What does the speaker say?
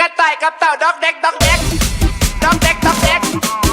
กระต่ายกับเต่าด็อกเด็กด็อกเด็กด็อกเด็กด็อกเด็ก